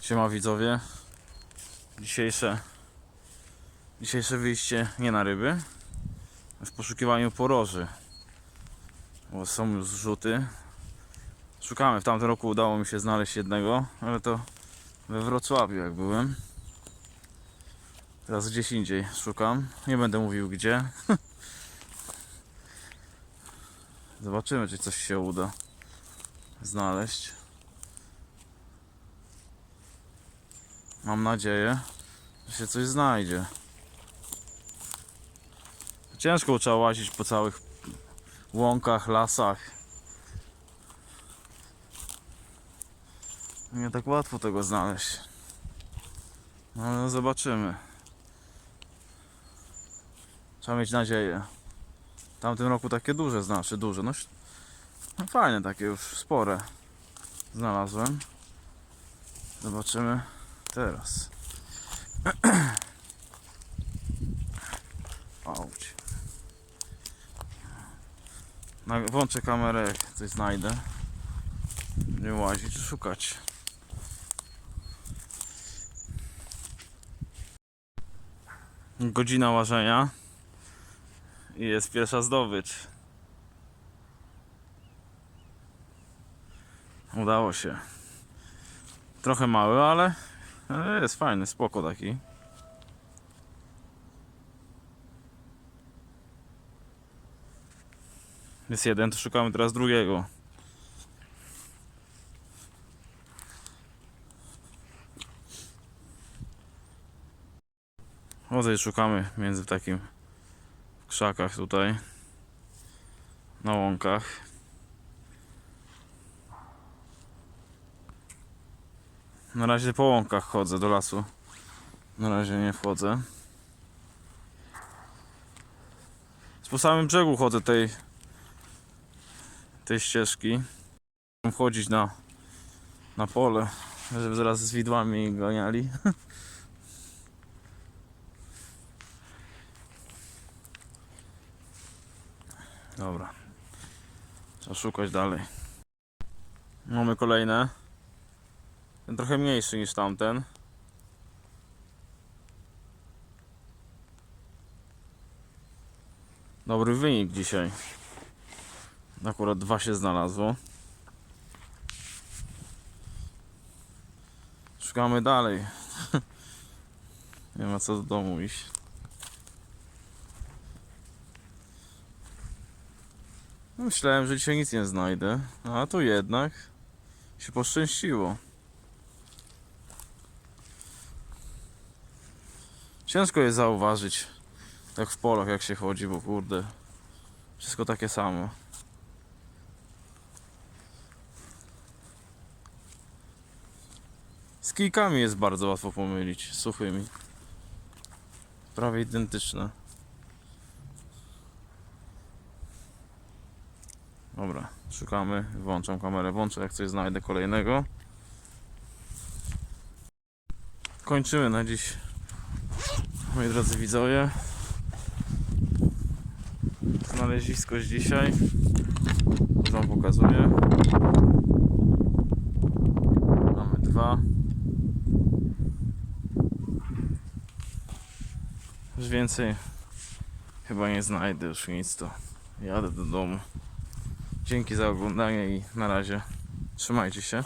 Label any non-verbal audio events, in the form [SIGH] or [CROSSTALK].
Siema widzowie. Dzisiejsze dzisiejsze wyjście nie na ryby. W poszukiwaniu poroży. Bo są już zrzuty. Szukamy. W tamtym roku udało mi się znaleźć jednego, ale to we Wrocławiu jak byłem. Teraz gdzieś indziej szukam. Nie będę mówił gdzie. [LAUGHS] Zobaczymy, czy coś się uda znaleźć. Mam nadzieję, że się coś znajdzie. Ciężko trzeba łazić po całych łąkach, lasach. Nie tak łatwo tego znaleźć. No ale zobaczymy. Trzeba mieć nadzieję. W tamtym roku takie duże znaczy, duże. No, no fajne takie już, spore. Znalazłem. Zobaczymy teraz. [CLEARS THROAT] Auć. Włączę kamerę, jak coś znajdę. Nie łazić, szukać. Godzina łażenia. I jest pierwsza zdobycz. Udało się. Trochę mały, ale ale jest fajny, spoko taki. Jest jeden, to szukamy teraz drugiego. Chodzę szukamy między takim krzakach tutaj. Na łąkach. Na razie po łąkach chodzę do lasu. Na razie nie wchodzę. Po samym brzegu chodzę tej tej ścieżki. Wchodzić na na pole, żeby zaraz z widłami ganiali. [LAUGHS] Dobra. Trzeba szukać dalej. Mamy kolejne. Ten trochę mniejszy niż tamten. Dobry wynik dzisiaj. Akurat dwa się znalazło. Szukamy dalej. [LAUGHS] Nie ma co do domu iść. Myślałem, że dzisiaj nic nie znajdę, a tu jednak się poszczęściło. Ciężko jest zauważyć, tak w polach jak się chodzi, bo kurde, wszystko takie samo. Z kijkami jest bardzo łatwo pomylić, suchymi. Prawie identyczne. Dobra, szukamy, włączam kamerę, włączę jak coś znajdę kolejnego. Kończymy na dziś moi drodzy widzowie znalezisko z dzisiaj. Już wam pokazuję. Mamy dwa. Już więcej chyba nie znajdę już nic to jadę do domu. Dzięki za oglądanie i na razie. Trzymajcie się